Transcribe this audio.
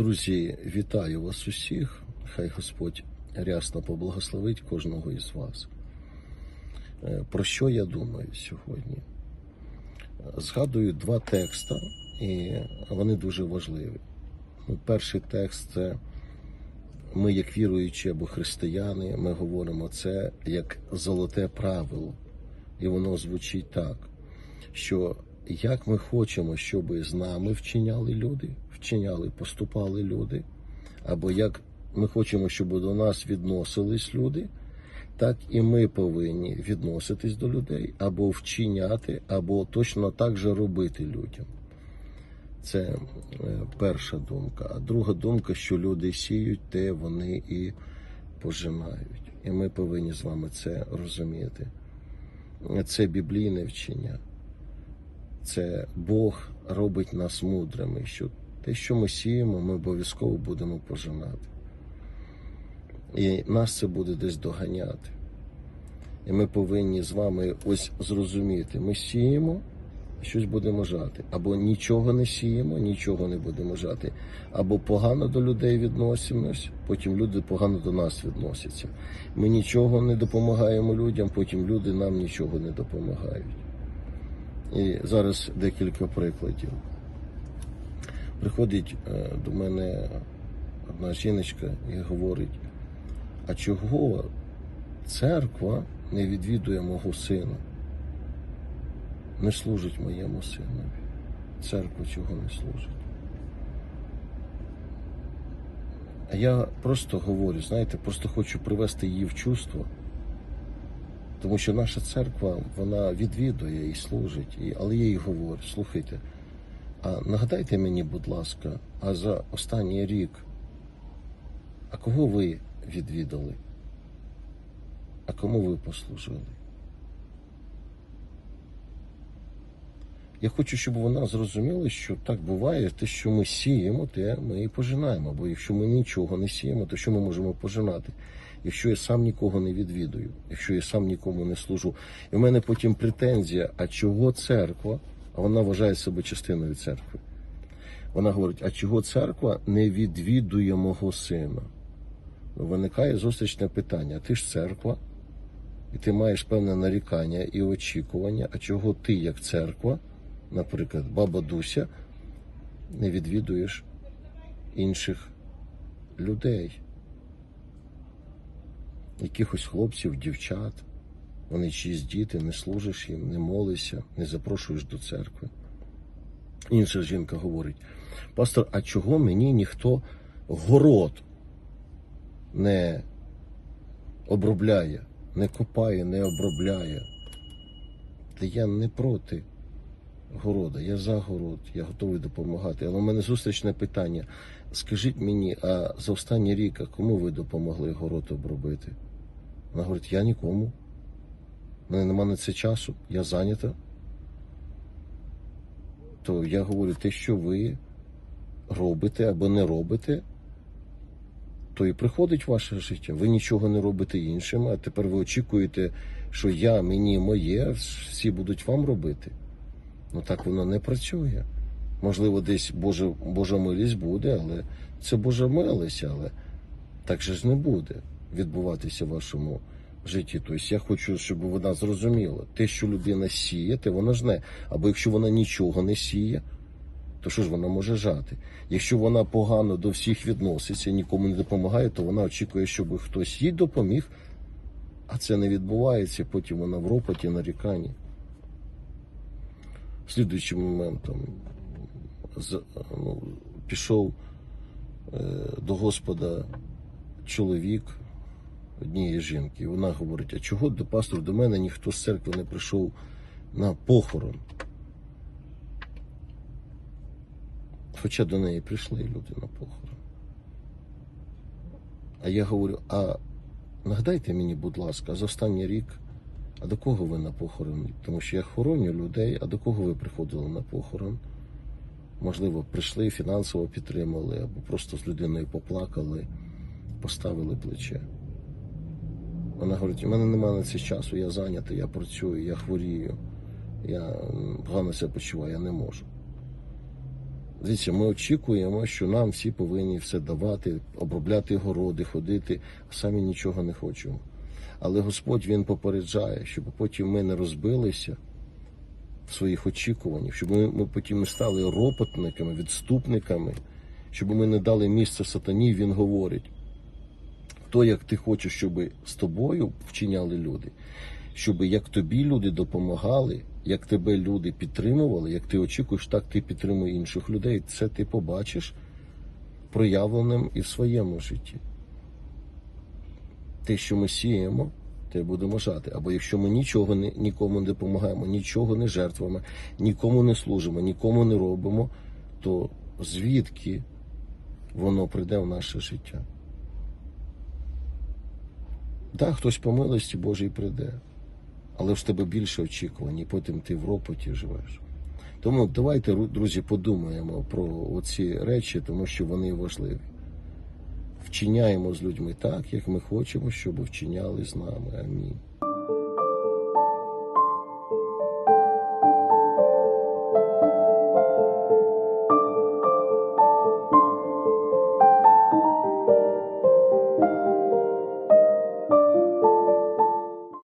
Друзі, вітаю вас усіх. Хай Господь рясно поблагословить кожного із вас. Е, Про що я думаю сьогодні? Згадую два текста, і вони дуже важливі. Ну, Перший текст це ми, як віруючі або християни, ми говоримо це як золоте правило. І воно звучить так, що як ми хочемо, щоб з нами вчиняли люди, вчиняли, поступали люди, або як ми хочемо, щоб до нас відносились люди, так і ми повинні відноситись до людей, або вчиняти, або точно так же робити людям. Це е, перша думка. А друга думка, що люди сіють, те вони і пожинають. І ми повинні з вами це розуміти. Це біблійне вчення. Це Бог робить нас мудрими, що те, що ми сіємо, ми обов'язково будемо пожинати. І нас це буде десь доганяти. І ми повинні з вами ось зрозуміти, ми сіємо, щось будемо жати. Або нічого не сіємо, нічого не будемо жати. Або погано до людей відносимось, потім люди погано до нас відносяться. Ми нічого не допомагаємо людям, потім люди нам нічого не допомагають. І зараз декілька прикладів. Приходить е, до мене одна жіночка і говорить: а чого церква не відвідує мого сина? Не служить моєму синові. Церква чого не служить? А я просто говорю, знаєте, просто хочу привести її в чувство. Тому що наша церква вона відвідує і служить, але я їй говорю, слухайте, а нагадайте мені, будь ласка, а за останній рік, а кого ви відвідали? А кому ви послужили? Я хочу, щоб вона зрозуміла, що так буває, те, що ми сіємо, те ми і пожинаємо. Бо якщо ми нічого не сіємо, то що ми можемо пожинати? Якщо я сам нікого не відвідую, якщо я сам нікому не служу. І в мене потім претензія, а чого церква, вона вважає себе частиною церкви. Вона говорить, а чого церква не відвідує мого сина? Виникає зустрічне питання: ти ж церква, і ти маєш певне нарікання і очікування, а чого ти, як церква, наприклад, баба Дуся, не відвідуєш інших людей, якихось хлопців, дівчат, вони чиїсь діти, не служиш їм, не молишся, не запрошуєш до церкви. Інша жінка говорить: пастор, а чого мені ніхто город не обробляє, не копає, не обробляє? Та я не проти города, я за город, я готовий допомагати. Але у мене зустрічне питання. Скажіть мені, а за останній рік кому ви допомогли город обробити? Вона говорить, я нікому. У мене нема на це часу, я зайнята. То я говорю, те, що ви робите або не робите, то і приходить в ваше життя. Ви нічого не робите іншим, а тепер ви очікуєте, що я, мені, моє, всі будуть вам робити. Ну так воно не працює. Можливо, десь Божа, Божа милість буде, але це Божа милість, але так же ж не буде відбуватися в житті. Тобто я хочу, щоб вона зрозуміла, те, що людина сіє, те вона жне. Або якщо вона нічого не сіє, то що ж вона може жати? Якщо вона погано до всіх відноситься, нікому не допомагає, то вона очікує, щоб хтось їй допоміг, а це не відбувається, потім вона в ропоті, наріканні. Слідуючим моментом ну, пішов е, до Господа чоловік однієї жінки. Вона говорить: а чого до пастор до мене ніхто з церкви не прийшов на похорон? Хоча до неї прийшли люди на похорон. А я говорю: а нагадайте мені, будь ласка, за останній рік, а до кого ви на похорон? Тому що я хороню людей, а до кого ви приходили на похорон? Можливо, прийшли, фінансово підтримали, або просто з людиною поплакали, поставили плече. Вона говорить, у мене немає на це часу, я зайнятий, я працюю, я хворію, я погано себе почуваю, я не можу. Дивіться, ми очікуємо, що нам всі повинні все давати, обробляти городи, ходити, а самі нічого не хочемо. Але Господь Він попереджає, щоб потім ми не розбилися в своїх очікуваннях, щоб ми, ми потім не стали ропотниками, відступниками, щоб ми не дали місце сатані, він говорить. То, як ти хочеш, щоб з тобою вчиняли люди, щоб як тобі люди допомагали, як тебе люди підтримували, як ти очікуєш, так ти підтримуй інших людей. Це ти побачиш проявленим і в своєму житті. Те, що ми сіємо, те будемо жати. Або якщо ми нічого не, нікому не допомагаємо, нічого не жертвуємо, нікому не служимо, нікому не робимо, то звідки воно прийде в наше життя? Так, хтось по милості Божій прийде, але ж тебе більше очікувань, і потім ти в ропоті живеш. Тому давайте, друзі, подумаємо про ці речі, тому що вони важливі. Вчиняємо з людьми так, як ми хочемо, щоб вчиняли з нами. Амінь.